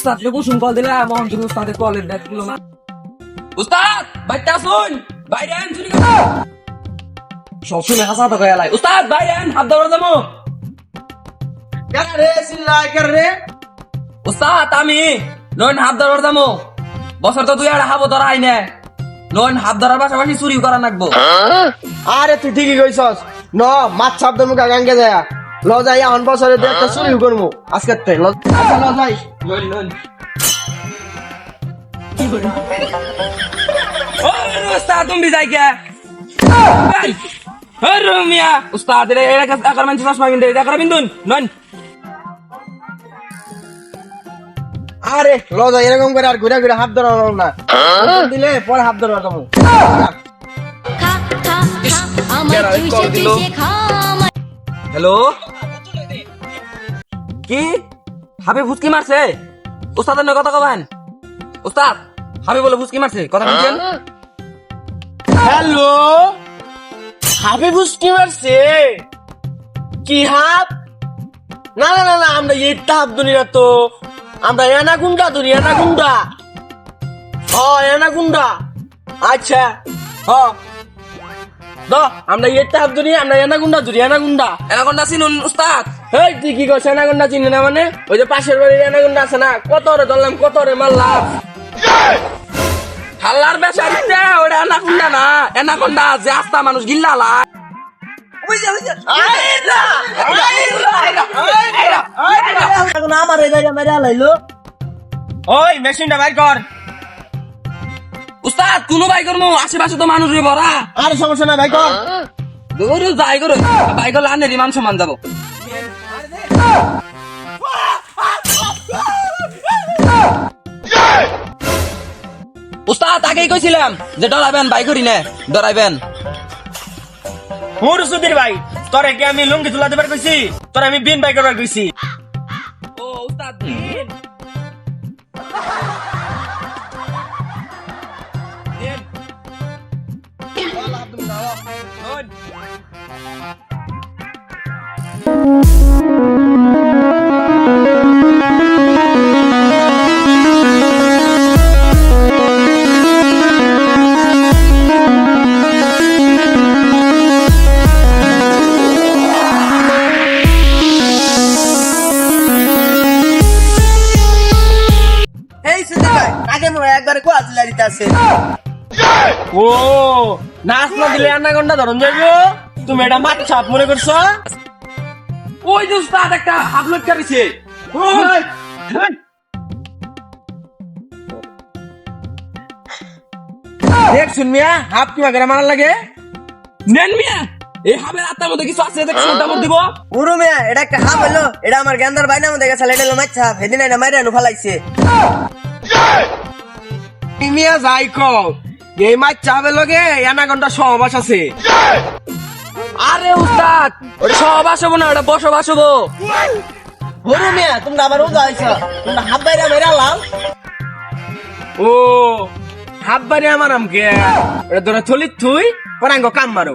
উস্তাদকে কুসুম call তুমি উস্তাদের কলের না উস্তাদ বাইটা শুন বাইরে আন চুরি কর। সব শুনে হাসা তো গেলাই উস্তাদ বাইরে আন হাত ধরে যাব। রে চিল্লাই কেন রে উস্তাদ আমি নয়ন হাত ধরে যাব। বছর তো তুই আর হাবো ধরা আইনে নয়ন হাত ধরার পাশাপাশি চুরি করা নাকবো আরে তুই ঠিকই কইছস। ন মাছ ছাপ দেবো গাঙ্গে যায় ল যাই এখন বছরে দু একটা চুরি করব আজকে তে ল আচ্ছা, উস্তাদ তুমি যাই কে হরে মিয়া উস্তাদ রে একা একার মানুষ চশমা বিন্দু একার বিন্দুন নয়ন। আরে ল যাই এরকম করে আর ঘুরে ঘুরে হাত ধরা না দিলে পরে হাত ধরা আমার হ্যালো? কি? হাবিব ফুচকি মারছে? উস্তাদের নয় কথা কবেন? উস্তাদ হাবিব বলে ফুচকি মারছে কথা বলছেন হ্যালো? হাবিবুস কি মারছে? কি হাত না না না না আমরা এটা হাত দুনিয়া তো। আমরা এনা এনাগুন্ডা ধরি এনাগুন্ডা হ এনাগুন্ডা আচ্ছা হ। দ আমরা এটা হাত ধরি আমরা এনাগুন্ডা ধরি এনাগুন্ডা না চিনুন উস্তাদ। এই তুই কি করছ এনাগুন্ডা চিনি না মানে? ওই যে পাশের বাড়ির এনাগুন্ডা আছে না কত রে ধরলাম কত রে মারলাম। হাল্লার বেচারিতে ওটা এনাকোন্ডা না এনাকোন্ডা যে আস্তা মানুষ গিল্লা লাই। আমার এই জায়গা মেরে লাইলো ওই মেশিনটা বাইর কর। উস্তাদ কোনো বাই করব আশেপাশে তো মানুষ রে ভরা আর সমস্যা নাই ভাই কর। দৌড় যাই করো। বাই করলে আনের ইমান সমান যাব। উস্তাদ আগেই কইছিলাম যে ডরাবেন বাই করি না। ডরাইবেন। মোর সুধীর ভাই তোরে কি আমি লুঙ্গি তুলা দেবার কইছি? তোরে আমি বিন বাই করবার কইছি। ও উস্তাদ দিন এই সুধীর ভাই আগে মনে হয় একবারে কোয়া তুলা দিতে আছে ও নাচ না দিলে আন্না ঘণ্টা ধরন যাইব? তুমি এটা মাছ ছাপ মনে করছ? ওই যে উস্তাদ একটা আপলোড করেছে দেখ শুনমিয়া হাফ কি মাগেরা মারার লাগে। নেন মিয়া এই হাবের আত্মার মধ্যে কিছু আছে দেখো মোটামুটি দিব। পুরো মেয়া এটা একটা হাফ হলো এটা আমার গেন্দার বাইনা মধ্যে গেছে এটা হলো মাছ হাফ সেদিন এটা মাইরা নু ফালাইছে মিয়া যাই কও। এই মাছ চাবে লগে এনা ঘণ্টা সহবাস আছে। আরে উস্তাদ ওটা সহবাস হব না ওটা বসবাস হব। পুরো মেয়া তোমরা আবার উদা আইছ। তোমরা হাফ বাইরা মেরা লাও ও হাত বাড়ি আমার আমকে এটা তোরা থলিত থুই পরাঙ্গ কাম মারো।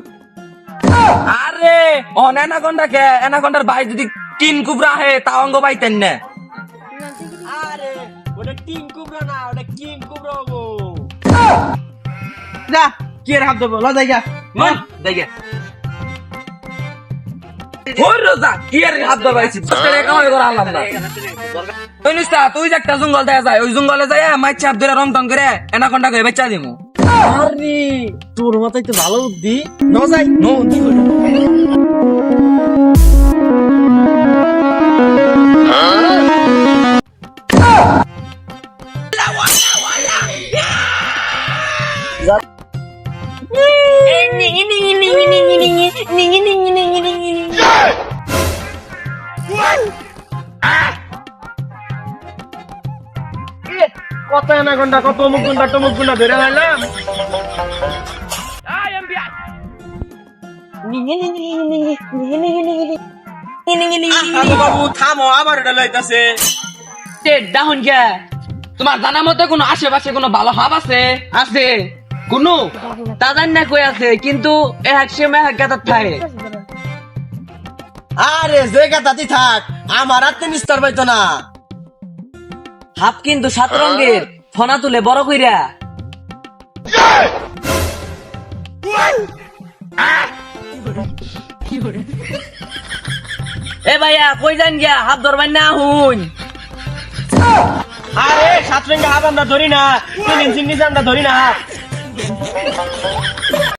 আরে অন এনাকন্ডা কে? এনাকন্ডার ভাই যদি তিন কুবরা হে তাও অঙ্গ পাইতেন না। আরে ওটা কিং কুবরা না ওটা কিং কুবরা গো যা কি এর হাত দেবো লজাই গা। মন দেখে ওই রোজা কি আর হাত ধরাইছি তোরে কামাই করা আনলাম না। তুই নিস্তা তুই যে একটা জঙ্গল দেখা যায় ওই জঙ্গলে যায় মাছ চাপ ধরে রং টং করে এনাকন্ডা করে বেচা দিমু। আরে তোর মাথায় তো ভালো বুদ্ধি। ন যাই। নো কত এনা ঘণ্টা কত অমুক ঘণ্টা টমুক ঘণ্টা ধরে লাইলাম বাবু থামো আবার এটা লাইতাছে তোমার জানা মতে কোনো আশেপাশে কোনো ভালো হাব আছে আছে কোনো তাদের না কই আছে কিন্তু এক সময় এক গাতার থাকে। আরে যে গাতাতি থাক আমার আর নিস্তার পাইতো না। হাফ কিন্তু সাত রঙের ফনা তুলে বড় কইরা। এ ভাইয়া কই যান গিয়া? হাফ ধরবেন না হুন। আরে সাত রেঙ্গা হাফ আমরা ধরি না তিন ইঞ্চির নিচে আমরা ধরি না। 哈哈哈！哈哈。